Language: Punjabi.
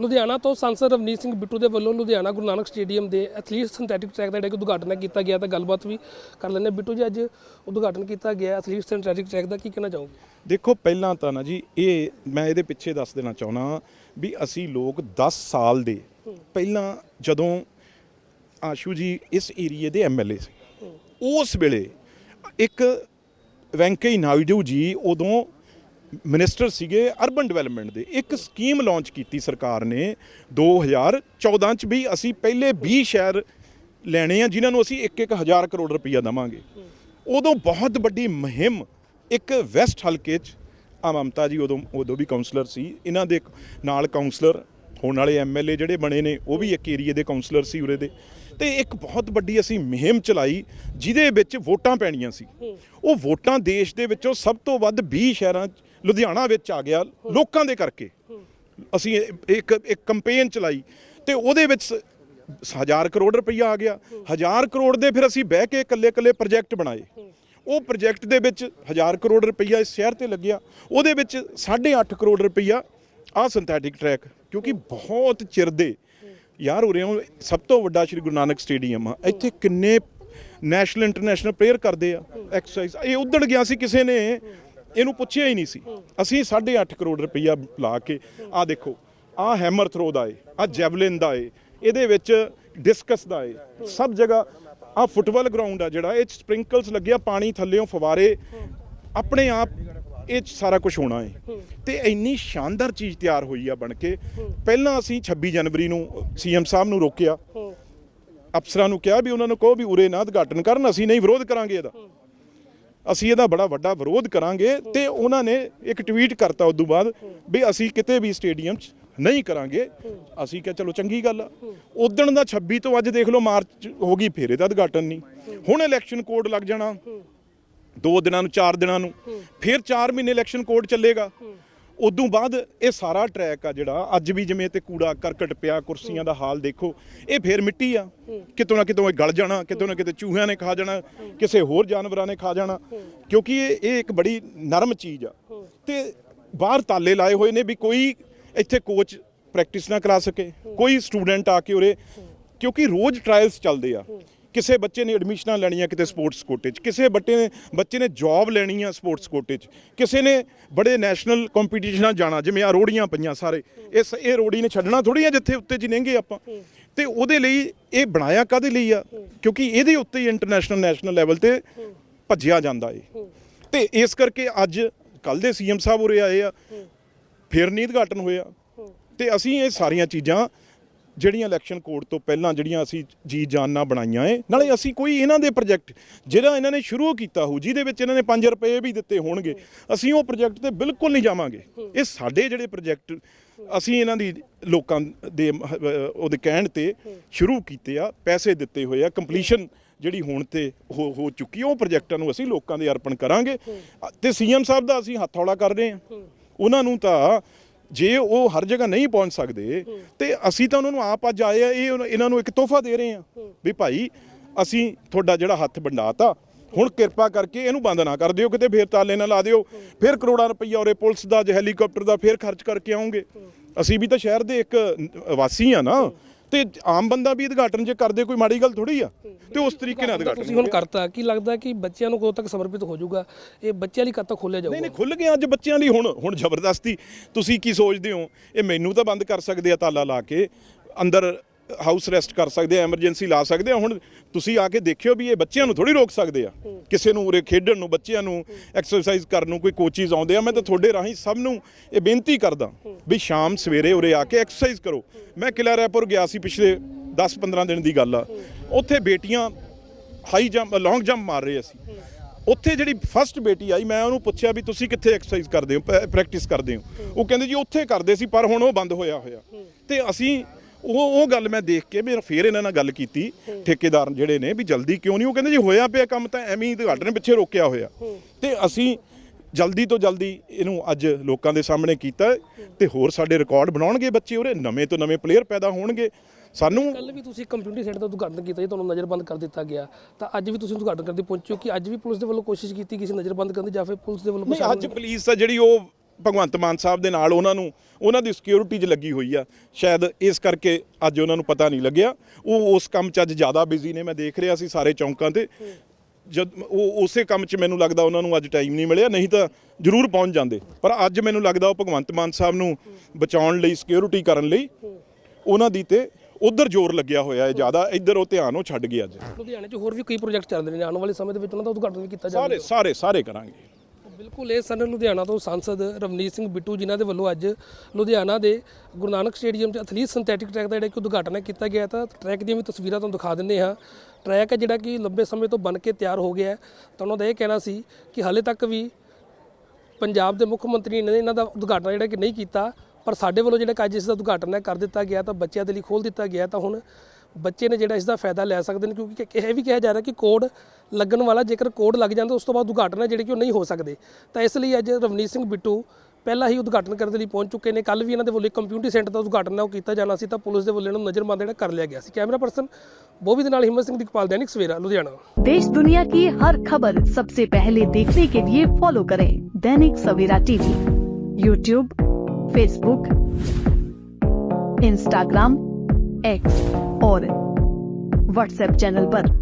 ਲੁਧਿਆਣਾ ਤੋਂ ਸੰਸਦ ਰਵਨੀਤ ਸਿੰਘ ਬਿੱਟੂ ਦੇ ਵੱਲੋਂ ਲੁਧਿਆਣਾ ਗੁਰੂ ਨਾਨਕ ਸਟੇਡੀਅਮ ਦੇ ਐਥਲੀਟ ਸਿੰਥੈਟਿਕ ਟਰੈਕ ਦਾ ਜਿਹੜਾ ਕਿ ਉਦਘਾਟਨ ਕੀਤਾ ਗਿਆ ਤਾਂ ਗੱਲਬਾਤ ਵੀ ਕਰ ਲੈਂਦੇ ਹਾਂ। ਬਿੱਟੂ ਜੀ, ਅੱਜ ਉਦਘਾਟਨ ਕੀਤਾ ਗਿਆ ਐਥਲੀਟ ਸਿੰਥੈਟਿਕ ਟਰੈਕ ਦਾ ਕੀ ਕਹਿਣਾ ਚਾਹੋਗੇ ਦੇਖੋ, ਪਹਿਲਾਂ ਤਾਂ ਨਾ ਜੀ, ਇਹ ਮੈਂ ਇਹਦੇ ਪਿੱਛੇ ਦੱਸ ਦੇਣਾ ਚਾਹੁੰਦਾ ਵੀ ਅਸੀਂ ਲੋਕ 10 ਸਾਲ ਦੇ ਪਹਿਲਾਂ ਜਦੋਂ ਆਸ਼ੂ ਜੀ ਇਸ ਏਰੀਏ ਦੇ ਐਮਐਲਏ ਸੀ, ਉਸ ਵੇਲੇ ਇੱਕ ਵੈਂਕਈ ਨਾਇਡੂ ਜੀ ਉਦੋਂ ਮਿਨਿਸਟਰ ਸੀਗੇ ਅਰਬਨ ਡਿਵੈਲਪਮੈਂਟ ਦੇ। ਇੱਕ ਸਕੀਮ ਲਾਂਚ ਕੀਤੀ ਸਰਕਾਰ ਨੇ 2014 ਚ ਵੀ ਅਸੀਂ ਪਹਿਲੇ 20 ਸ਼ਹਿਰ ਲੈਣੇ ਆ ਜਿਨ੍ਹਾਂ ਨੂੰ ਅਸੀਂ 1-1 ਹਜ਼ਾਰ ਕਰੋੜ ਰੁਪਈਆ ਦਵਾਂਗੇ। ਉਦੋਂ ਬਹੁਤ ਵੱਡੀ ਮੁਹਿੰਮ ਇੱਕ ਵੈਸਟ ਹਲਕੇ ਚ ਆ ਮਮਤਾ ਜੀ ਉਦੋਂ ਉਦੋਂ ਵੀ ਕਾਉਂਸਲਰ ਸੀ। ਇਹਨਾਂ ਦੇ ਨਾਲ ਕਾਉਂਸਲਰ ਹੋਣ ਵਾਲੇ ਐਮਐਲਏ ਜਿਹੜੇ ਬਣੇ ਨੇ ਉਹ ਵੀ ਇੱਕ ਏਰੀਏ ਦੇ ਕਾਉਂਸਲਰ ਸੀ ਉਰੇ ਦੇ। ਤੇ ਇੱਕ ਬਹੁਤ ਵੱਡੀ ਅਸੀਂ ਮੁਹਿੰਮ ਚਲਾਈ ਜਿਹਦੇ ਵਿੱਚ ਵੋਟਾਂ ਪੈਣੀਆਂ ਸੀ। ਉਹ ਵੋਟਾਂ ਦੇਸ਼ ਦੇ ਵਿੱਚੋਂ ਸਭ ਤੋਂ ਵੱਧ 20 ਸ਼ਹਿਰਾਂ 'ਚ ਲੁਧਿਆਣਾ ਵਿੱਚ ਆ ਗਿਆ ਲੋਕਾਂ ਦੇ ਕਰਕੇ। ਅਸੀਂ ਇੱਕ ਇੱਕ ਕੰਪੇਨ ਚਲਾਈ ਤੇ ਉਹਦੇ ਵਿੱਚ ਸ- ਹਜ਼ਾਰ ਕਰੋੜ ਰੁਪਈਆ ਆ ਗਿਆ। ਹਜ਼ਾਰ ਕਰੋੜ ਦੇ ਫਿਰ ਅਸੀਂ ਬਹਿ ਕੇ ਇਕੱਲੇ ਇਕੱਲੇ ਪ੍ਰੋਜੈਕਟ ਬਣਾਏ। ਉਹ ਪ੍ਰੋਜੈਕਟ ਦੇ ਵਿੱਚ ਹਜ਼ਾਰ ਕਰੋੜ ਰੁਪਈਆ ਇਸ ਸ਼ਹਿਰ ਤੇ ਲੱਗਿਆ। ਉਹਦੇ ਵਿੱਚ 8.5 ਕਰੋੜ ਰੁਪਈਆ ਆ ਸਿੰਥੈਟਿਕ ਟਰੈਕ ਕਿਉਂਕਿ ਬਹੁਤ ਚਿਰ ਦੇ ਯਾਰ ਉਰੇ ਸਭ ਤੋਂ ਵੱਡਾ ਸ਼੍ਰੀ ਗੁਰੂ ਨਾਨਕ ਸਟੇਡੀਅਮ ਆ। ਇੱਥੇ ਕਿੰਨੇ ਨੈਸ਼ਨਲ ਇੰਟਰਨੈਸ਼ਨਲ ਪਲੇਅਰ ਕਰਦੇ ਆ। ਐਕਸਰਸਾਈਜ਼ ਇਹ ਉੱਧੜ ਗਿਆ ਸੀ ਕਿਸੇ ਨੇ। ਇਹਨੂੰ ਪੁੱਛਿਆ ਹੀ ਨਹੀਂ ਸੀ। ਅਸੀਂ 8.5 ਕਰੋੜ ਰੁਪਈਆ ਲਾ ਕੇ ਆ ਦੇਖੋ ਆ ਹੈਮਰ ਥਰੋ ਦਾ ਏ ਆ ਜੈਵਲਿਨ ਦਾ ਏ, ਇਹਦੇ ਵਿੱਚ ਡਿਸਕਸ ਦਾ ਏ, ਸਭ ਜਗ੍ਹਾ ਆ ਫੁੱਟਬਾਲ ਗਰਾਊਂਡ ਆ ਜਿਹੜਾ, ਇਹ 'ਚ ਸਪ੍ਰਿੰਕਲਸ ਲੱਗਿਆ ਪਾਣੀ ਥੱਲੇੋਂ ਫਵਾਰੇ, ਆਪਣੇ ਆਪ ਇਹ 'ਚ ਸਾਰਾ ਕੁਝ ਹੋਣਾ ਏ। ਤੇ ਇੰਨੀ ਸ਼ਾਨਦਾਰ ਚੀਜ਼ ਤਿਆਰ ਹੋਈ ਆ ਬਣ ਕੇ। ਪਹਿਲਾਂ ਅਸੀਂ 26 ਜਨਵਰੀ ਨੂੰ ਸੀਐਮ ਸਾਹਿਬ ਨੂੰ ਰੋਕਿਆ। ਅਫਸਰਾਂ ਨੂੰ ਕਿਹਾ ਵੀ ਉਹਨਾਂ ਨੂੰ ਕਹੋ ਵੀ ਉਰੇ ਨਾ ਉਦਘਾਟਨ ਕਰਨ, ਅਸੀਂ ਨਹੀਂ ਵਿਰੋਧ ਕਰਾਂਗੇ ਇਹਦਾ। ਅਸੀਂ ਇਹਦਾ ਬੜਾ ਵੱਡਾ ਵਿਰੋਧ ਕਰਾਂਗੇ ਤੇ ਉਹਨਾਂ ਨੇ ਇੱਕ ਟਵੀਟ ਕਰਤਾ ਉਸ ਤੋਂ ਬਾਅਦ ਵੀ ਅਸੀਂ ਕਿਤੇ ਵੀ ਸਟੇਡੀਅਮ 'ਚ ਨਹੀਂ ਕਰਾਂਗੇ। ਅਸੀਂ ਕਿਹਾ, ਚਲੋ ਚੰਗੀ ਗੱਲ ਆ। ਉਦਣ ਦਾ 26 ਤੋਂ ਅੱਜ ਦੇਖ ਲਓ, ਮਾਰਚ ਹੋ ਗਈ, ਫਿਰ ਇਹਦਾ ਉਦਘਾਟਨ ਨਹੀਂ। ਹੁਣ ਇਲੈਕਸ਼ਨ ਕੋਡ ਲੱਗ ਜਾਣਾ। ਦੋ ਦਿਨਾਂ ਨੂੰ, ਚਾਰ ਦਿਨਾਂ ਨੂੰ। ਫਿਰ 4 ਮਹੀਨੇ ਇਲੈਕਸ਼ਨ ਕੋਡ ਚੱਲੇਗਾ। ਉਦੋਂ ਬਾਅਦ ਇਹ ਸਾਰਾ ਟਰੈਕ ਆ ਜਿਹੜਾ, ਅੱਜ ਵੀ ਜਿਵੇਂ ਤੇ ਕੂੜਾ, ਕਰਕਟ ਪਿਆ, ਕੁਰਸੀਆਂ ਦਾ ਹਾਲ ਦੇਖੋ, ਇਹ ਫੇਰ ਮਿੱਟੀ ਆ। ਕਿਤੋਂ ਨਾ ਕਿਤੋਂ ਇਹ ਗਲ ਜਾਣਾ, ਕਿਤੋਂ ਨਾ ਕਿਤੇ ਚੂਹਿਆਂ ਨੇ ਖਾ ਜਾਣਾ, ਕਿਸੇ ਹੋਰ ਜਾਨਵਰਾਂ ਨੇ ਖਾ ਜਾਣਾ, ਕਿਉਂਕਿ ਇਹ ਇਹ ਇੱਕ ਬੜੀ ਨਰਮ ਚੀਜ਼ ਆ। ਤੇ ਬਾਹਰ ਤਾਲੇ ਲਾਏ ਹੋਏ ਨੇ ਵੀ ਕੋਈ ਇੱਥੇ ਕੋਚ ਪ੍ਰੈਕਟਿਸ ਨਾ ਕਰਾ ਸਕੇ, ਕੋਈ ਸਟੂਡੈਂਟ ਆ ਕੇ ਉਰੇ, ਕਿਉਂਕਿ ਰੋਜ਼ ਟ੍ਰਾਇਲਸ ਚੱਲਦੇ ਆ। ਕਿਸੇ ਬੱਚੇ ਨੇ ਐਡਮਿਸ਼ਨਾਂ ਲੈਣੀਆਂ ਕਿਤੇ ਸਪੋਰਟਸ ਕੋਟੇ 'ਚ, ਕਿਸੇ ਬੱਚੇ ਨੇ ਬੱਚੇ ਨੇ ਜੌਬ ਲੈਣੀ ਆ ਸਪੋਰਟਸ ਕੋਟੇ 'ਚ, ਕਿਸੇ ਨੇ ਬੜੇ ਨੈਸ਼ਨਲ ਕੰਪੀਟੀਸ਼ਨਾਂ ਜਾਣਾ, ਜਿਵੇਂ ਆ ਰੋੜੀਆਂ ਪਈਆਂ ਸਾਰੇ, ਇਸ, ਇਹ ਰੋੜੀ ਨੇ ਛੱਡਣਾ ਥੋੜੀ ਆ ਜਿੱਥੇ ਉੱਤੇ ਜਿਨੇਂਗੇ ਆਪਾਂ। ਤੇ ਉਹਦੇ ਲਈ ਇਹ ਬਣਾਇਆ ਕਾਦੇ ਲਈ ਆ? ਕਿਉਂਕਿ ਇਹਦੇ ਉੱਤੇ ਹੀ ਇੰਟਰਨੈਸ਼ਨਲ ਨੈਸ਼ਨਲ ਲੈਵਲ ਤੇ ਭੱਜਿਆ ਜਾਂਦਾ ਏ ਤੇ ਇਸ ਕਰਕੇ ਅੱਜ ਕੱਲ ਦੇ ਸੀਐਮ ਸਾਹਿਬ ਉਰੇ ਆਏ ਆ, ਫਿਰ ਨਹੀਂ ਉਦਘਾਟਨ ਹੋਇਆ। ਤੇ ਅਸੀਂ ਇਹ ਸਾਰੀਆਂ ਚੀਜ਼ਾਂ ਜਿਹੜੀਆਂ ਇਲੈਕਸ਼ਨ ਕੋਡ ਤੋਂ ਪਹਿਲਾਂ ਜਿਹੜੀਆਂ ਅਸੀਂ ਜੀ ਜਾਨਾਂ ਬਣਾਈਆਂ ਏ, ਨਾਲੇ ਅਸੀਂ ਕੋਈ ਇਹਨਾਂ ਦੇ ਪ੍ਰੋਜੈਕਟ ਜਿਹੜਾ ਇਹਨਾਂ ਨੇ ਸ਼ੁਰੂ ਕੀਤਾ ਹੋ ਜਿਹਦੇ ਵਿੱਚ ਇਹਨਾਂ ਨੇ 5 ਰੁਪਏ ਵੀ ਦਿੱਤੇ ਹੋਣਗੇ, ਅਸੀਂ ਉਹ ਪ੍ਰੋਜੈਕਟ ਤੇ ਬਿਲਕੁਲ ਨਹੀਂ ਜਾਵਾਂਗੇ। ਇਹ ਸਾਡੇ ਜਿਹੜੇ ਪ੍ਰੋਜੈਕਟ ਅਸੀਂ ਇਹਨਾਂ ਦੀ ਲੋਕਾਂ ਦੇ ਉਹਦੇ ਕਹਿਣ ਤੇ ਸ਼ੁਰੂ ਕੀਤੇ ਆ, ਪੈਸੇ ਦਿੱਤੇ ਹੋਏ ਆ ਕੰਪਲੀਸ਼ਨ ਜਿਹੜੀ ਹੁਣ ਤੇ ਹੋ ਹੋ ਚੁੱਕੀ ਉਹ ਪ੍ਰੋਜੈਕਟਾਂ ਨੂੰ ਅਸੀਂ ਲੋਕਾਂ ਦੇ ਅਰਪਣ ਕਰਾਂਗੇ। ਤੇ ਸੀਐਮ ਸਾਹਿਬ ਦਾ ਅਸੀਂ ਹੱਥ ਹੌਲਾ ਕਰ ਰਹੇ ਹਾਂ ਉਹਨਾਂ ਨੂੰ ਤਾਂ ਜੇ ਉਹ ਹਰ ਜਗ੍ਹਾ ਨਹੀਂ ਪਹੁੰਚ ਸਕਦੇ ਤੇ ਅਸੀਂ ਤਾਂ ਉਹਨਾਂ ਨੂੰ ਆਪ ਅੱਜ ਆਏ ਆ ਇਹ ਇਹਨਾਂ ਨੂੰ ਇੱਕ ਤੋਹਫਾ ਦੇ ਰਹੇ ਆ। ਵੀ ਭਾਈ ਅਸੀਂ ਤੁਹਾਡਾ ਜਿਹੜਾ ਹੱਥ ਵੰਡਾਤਾ ਹੁਣ ਕਿਰਪਾ ਕਰਕੇ ਇਹਨੂੰ ਬੰਦ ਨਾ ਕਰ ਦਿਓ ਕਿਤੇ ਫੇਰ ਤਾਲੇ ਨਾ ਲਾ ਦਿਓ ਫਿਰ ਕਰੋੜਾਂ ਰੁਪਈਆ ਉਰੇ ਪੁਲਿਸ ਦਾ ਜੇ ਹੈਲੀਕਾਪਟਰ ਦਾ ਫੇਰ ਖਰਚ ਕਰਕੇ ਆਉਂਗੇ। ਅਸੀਂ ਵੀ ਤਾਂ ਸ਼ਹਿਰ ਦੇ ਇੱਕ ਵਾਸੀ ਆ ਨਾ। ਤੇ ਆਮ ਬੰਦਾ ਵੀ ਉਦਘਾਟਨ ਜੇ ਕਰਦੇ ਕੋਈ ਮਾੜੀ ਗੱਲ ਥੋੜੀ ਆ? ਤੇ ਉਸ ਤਰੀਕੇ ਨਾਲ ਉਦਘਾਟਨ ਤੁਸੀਂ ਹੁਣ ਕਰਤਾ ਕੀ ਲੱਗਦਾ ਕਿ ਬੱਚਿਆਂ ਨੂੰ ਕਦੋਂ ਤੱਕ ਸਮਰਪਿਤ ਹੋ ਜਾਊਗਾ? ਇਹ ਬੱਚਿਆਂ ਲਈ ਕਦ ਤੱਕ ਖੋਲਿਆ ਨਹੀਂ ਜਾਊਗਾ? ਨਹੀਂ ਖੁੱਲ ਗਿਆ ਅੱਜ ਬੱਚਿਆਂ ਲਈ ਹੁਣ ਹੁਣ ਜ਼ਬਰਦਸਤੀ। ਤੁਸੀਂ ਕੀ ਸੋਚਦੇ ਹੋ? ਇਹ ਮੈਨੂੰ ਤਾਂ ਬੰਦ ਕਰ ਸਕਦੇ ਆ ਤਾਲਾ ਲਾ ਕੇ। ਅੰਦਰ ਹਾਊਸ ਅਰੈਸਟ ਕਰ ਸਕਦੇ ਆ ਐਮਰਜੈਂਸੀ ਲਾ ਸਕਦੇ ਆ। ਹੁਣ ਤੁਸੀਂ ਆ ਕੇ ਦੇਖਿਓ ਵੀ ਇਹ ਬੱਚਿਆਂ ਨੂੰ ਥੋੜੀ ਰੋਕ ਸਕਦੇ ਆ। ਕਿਸੇ ਨੂੰ ਉਰੇ ਖੇਡਣ ਨੂੰ ਬੱਚਿਆਂ ਨੂੰ ਐਕਸਰਸਾਈਜ਼ ਕਰਨ ਨੂੰ ਕੋਈ ਕੋਚਿਸ ਆਉਂਦੇ ਆ ਮੈਂ ਤਾਂ ਤੁਹਾਡੇ ਰਾਹੀਂ ਸਭ ਨੂੰ ਇਹ ਬੇਨਤੀ ਕਰਦਾ ਵੀ ਸ਼ਾਮ ਸਵੇਰੇ ਉਰੇ ਆ ਕੇ ਐਕਸਰਸਾਈਜ਼ ਕਰੋ। ਮੈਂ ਕਿਲਾ ਰਾਏਪੁਰ ਗਿਆ ਸੀ ਪਿਛਲੇ 10-15 ਦਿਨ ਦੀ ਗੱਲ ਆ। ਉੱਥੇ ਬੇਟੀਆਂ ਹਾਈ ਜੰਪ ਲੌਂਗ ਜੰਪ ਮਾਰ ਰਹੇ ਅਸੀਂ। ਉੱਥੇ ਜਿਹੜੀ ਫਸਟ ਬੇਟੀ ਆਈ ਮੈਂ ਉਹਨੂੰ ਪੁੱਛਿਆ ਵੀ ਤੁਸੀਂ ਕਿੱਥੇ ਐਕਸਰਸਾਈਜ਼ ਕਰਦੇ ਹੋ ਪ੍ਰੈਕਟਿਸ ਕਰਦੇ ਹੋ? ਉਹ ਕਹਿੰਦੇ ਜੀ ਉੱਥੇ ਕਰਦੇ ਸੀ ਪਰ ਹੁਣ ਉਹ ਬੰਦ ਹੋਇਆ ਹੋਇਆ। ਤੇ ਅਸੀਂ ਉਹ ਉਹ ਗੱਲ ਮੈਂ ਦੇਖ ਕੇ ਮੇਰਾ ਫੇਰ ਇਹਨਾਂ ਨਾਲ ਗੱਲ ਕੀਤੀ ਠੇਕੇਦਾਰ ਜਿਹੜੇ ਨੇ ਵੀ ਜਲਦੀ ਕਿਉਂ ਨਹੀਂ ਉਹ ਕਹਿੰਦੇ ਜੀ ਹੋਇਆ ਪਿਆ ਕੰਮ ਤਾਂ ਐਵੇਂ ਹੀ ਉਦਘਾਟਨ ਪਿੱਛੇ ਰੋਕਿਆ ਹੋਇਆ। ਤੇ ਅਸੀਂ ਜਲਦੀ ਤੋਂ ਜਲਦੀ ਇਹਨੂੰ ਅੱਜ ਲੋਕਾਂ ਦੇ ਸਾਹਮਣੇ ਕੀਤਾ ਹੈ ਤੇ ਹੋਰ ਸਾਡੇ ਰਿਕਾਰਡ ਬਣਾਉਣਗੇ ਬੱਚੇ ਉਰੇ ਨਵੇਂ ਤੋਂ ਨਵੇਂ ਪਲੇਅਰ ਪੈਦਾ ਹੋਣਗੇ। ਸਾਨੂੰ ਕੱਲ ਵੀ ਤੁਸੀਂ ਕੰਪਿਊਟਰ ਸੈਂਟਰ ਦਾ ਉਦਘਾਟਨ ਕੀਤਾ ਜੀ ਤੁਹਾਨੂੰ ਨਜ਼ਰਬੰਦ ਕਰ ਦਿੱਤਾ ਗਿਆ। ਤਾਂ ਅੱਜ ਵੀ ਤੁਸੀਂ ਉਦਘਾਟਨ ਕਰਨ ਦੀ ਪਹੁੰਚੋ ਕਿ ਅੱਜ ਵੀ ਪੁਲਿਸ ਦੇ ਵੱਲੋਂ ਕੋਸ਼ਿਸ਼ ਕੀਤੀ ਕਿਸੇ ਨਜ਼ਰਬੰਦ ਕਰਨ ਦੀ ਜਾਂ ਫਿਰ ਪੁਲਿਸ ਦੇ ਵੱਲੋਂ ਨਹੀਂ ਅੱਜ ਪੁਲਿਸ ਆ ਜਿਹੜੀ ਉਹ ਭਗਵੰਤ ਮਾਨ ਸਾਹਿਬ ਦੇ ਨਾਲ ਉਹਨਾਂ ਨੂੰ ਉਹਨਾਂ ਦੀ ਸਿਕਿਉਰਿਟੀ 'ਚ ਲੱਗੀ ਹੋਈ ਆ। ਸ਼ਾਇਦ ਇਸ ਕਰਕੇ ਅੱਜ ਉਹਨਾਂ ਨੂੰ ਪਤਾ ਨਹੀਂ ਲੱਗਿਆ। ਉਹ ਉਸ ਕੰਮ 'ਚ ਅੱਜ ਜ਼ਿਆਦਾ ਬਿਜ਼ੀ ਨੇ। ਮੈਂ ਦੇਖ ਰਿਹਾ ਸੀ ਸਾਰੇ ਚੌਂਕਾਂ ਤੇ। ਜਦ ਉਹ ਉਸੇ ਕੰਮ 'ਚ ਮੈਨੂੰ ਲੱਗਦਾ ਉਹਨਾਂ ਨੂੰ ਅੱਜ ਟਾਈਮ ਨਹੀਂ ਮਿਲਿਆ। ਨਹੀਂ ਤਾਂ ਜ਼ਰੂਰ ਪਹੁੰਚ ਜਾਂਦੇ। ਪਰ ਅੱਜ ਮੈਨੂੰ ਲੱਗਦਾ ਉਹ ਭਗਵੰਤ ਮਾਨ ਸਾਹਿਬ ਨੂੰ ਬਚਾਉਣ ਲਈ ਸਿਕਿਉਰਿਟੀ ਕਰਨ ਲਈ ਉਹਨਾਂ ਦੀ ਤੇ ਉਧਰ ਜ਼ੋਰ ਲੱਗਿਆ ਹੋਇਆ ਹੈ ਜ਼ਿਆਦਾ। ਇੱਧਰ ਉਹ ਧਿਆਨ ਉਹ ਛੱਡ ਗਿਆ ਅੱਜ। ਲੁਧਿਆਣੇ 'ਚ ਹੋਰ ਵੀ ਕਈ ਪ੍ਰੋਜੈਕਟ ਚੱਲ ਰਹੇ ਨੇ। ਆਉਣ ਵਾਲੇ ਸਮੇਂ ਦੇ ਵਿੱਚ ਉਹਨਾਂ ਦਾ ਉਦਘਾਟਨ ਵੀ ਕੀਤਾ ਸਾਰੇ ਜਾਵੇਗਾ ਸਾਰੇ ਸਾਰੇ ਕਰਾਂਗੇ। ਬਿਲਕੁਲ, ਇਹ ਸਨ ਲੁਧਿਆਣਾ ਤੋਂ ਸੰਸਦ ਰਵਨੀਤ ਸਿੰਘ ਬਿੱਟੂ ਜਿਨ੍ਹਾਂ ਦੇ ਵੱਲੋਂ ਅੱਜ ਲੁਧਿਆਣਾ ਦੇ ਗੁਰੂ ਨਾਨਕ ਸਟੇਡੀਅਮ 'ਚ ਐਥਲੀਟ ਸਿੰਥੈਟਿਕ ਟਰੈਕ ਦਾ ਜਿਹੜਾ ਕਿ ਉਦਘਾਟਨ ਕੀਤਾ ਗਿਆ ਤਾਂ ਟਰੈਕ ਦੀਆਂ ਵੀ ਤਸਵੀਰਾਂ ਤੁਹਾਨੂੰ ਦਿਖਾ ਦਿੰਦੇ ਹਾਂ। ਟਰੈਕ ਹੈ ਜਿਹੜਾ ਕਿ ਲੰਬੇ ਸਮੇਂ ਤੋਂ ਬਣ ਕੇ ਤਿਆਰ ਹੋ ਗਿਆ ਹੈ। ਤਾਂ ਉਹਨਾਂ ਦਾ ਇਹ ਕਹਿਣਾ ਸੀ ਕਿ ਹਾਲੇ ਤੱਕ ਵੀ ਪੰਜਾਬ ਦੇ ਮੁੱਖ ਮੰਤਰੀ ਨੇ ਇਹਨਾਂ ਦਾ ਉਦਘਾਟਨ ਜਿਹੜਾ ਕਿ ਨਹੀਂ ਕੀਤਾ, ਪਰ ਸਾਡੇ ਵੱਲੋਂ ਜਿਹੜਾ ਕਿ ਅੱਜ ਇਸ ਦਾ ਉਦਘਾਟਨ ਹੈ ਕਰ ਦਿੱਤਾ ਗਿਆ ਤਾਂ ਬੱਚਿਆਂ ਦੇ ਲਈ ਖੋਲ ਦਿੱਤਾ ਗਿਆ ਤਾਂ ਹੁਣ ਬੱਚੇ ਨੇ ਜਿਹੜਾ ਇਸ ਦਾ ਫਾਇਦਾ ਲੈ ਸਕਦੇ ਨੇ, ਕਿਉਂਕਿ ਇਹ ਵੀ ਕਿਹਾ ਜਾ ਰਿਹਾ ਕਿ ਕੋਡ ਲੱਗਣ ਵਾਲਾ ਜੇਕਰ ਕੋਡ ਲੱਗ ਜਾਂਦਾ ਉਸ ਤੋਂ ਬਾਅਦ ਉਦਘਾਟਨ ਹੈ ਜਿਹੜੇ ਕਿ ਉਹ ਨਹੀਂ ਹੋ ਸਕਦੇ ਤਾਂ ਇਸ ਲਈ ਅੱਜ ਰਵਨੀਤ ਸਿੰਘ ਬਿੱਟੂ ਪਹਿਲਾਂ ਹੀ ਉਦਘਾਟਨ ਕਰਨ ਦੇ ਲਈ ਪਹੁੰਚ ਚੁੱਕੇ ਨੇ ਕੱਲ ਵੀ ਇਹਨਾਂ ਦੇ ਵੱਲੋਂ ਇੱਕ ਕੰਪਿਊਟਰ ਸੈਂਟਰ ਦਾ ਉਦਘਾਟਨ ਹੈ ਉਹ ਕੀਤਾ ਜਾਣਾ ਸੀ ਤਾਂ ਪੁਲਿਸ ਦੇ ਵੱਲੋਂ ਇਹਨਾਂ ਨੂੰ ਨਜ਼ਰਬੰਦ ਜਿਹੜਾ ਕਰ ਲਿਆ ਗਿਆ ਸੀ ਕੈਮਰਾ ਪਰਸਨ ਬੋਬੀ ਦੇ ਨਾਲ ਹਿੰਮਤ ਸਿੰਘ ਦੀਪਾਲ दैनिक सवेरा लुधियाना देश दुनिया की हर खबर सबसे पहले देखने के लिए फॉलो करें Dainik Savera TV YouTube Facebook Instagram X और व्हाट्सएप चैनल पर।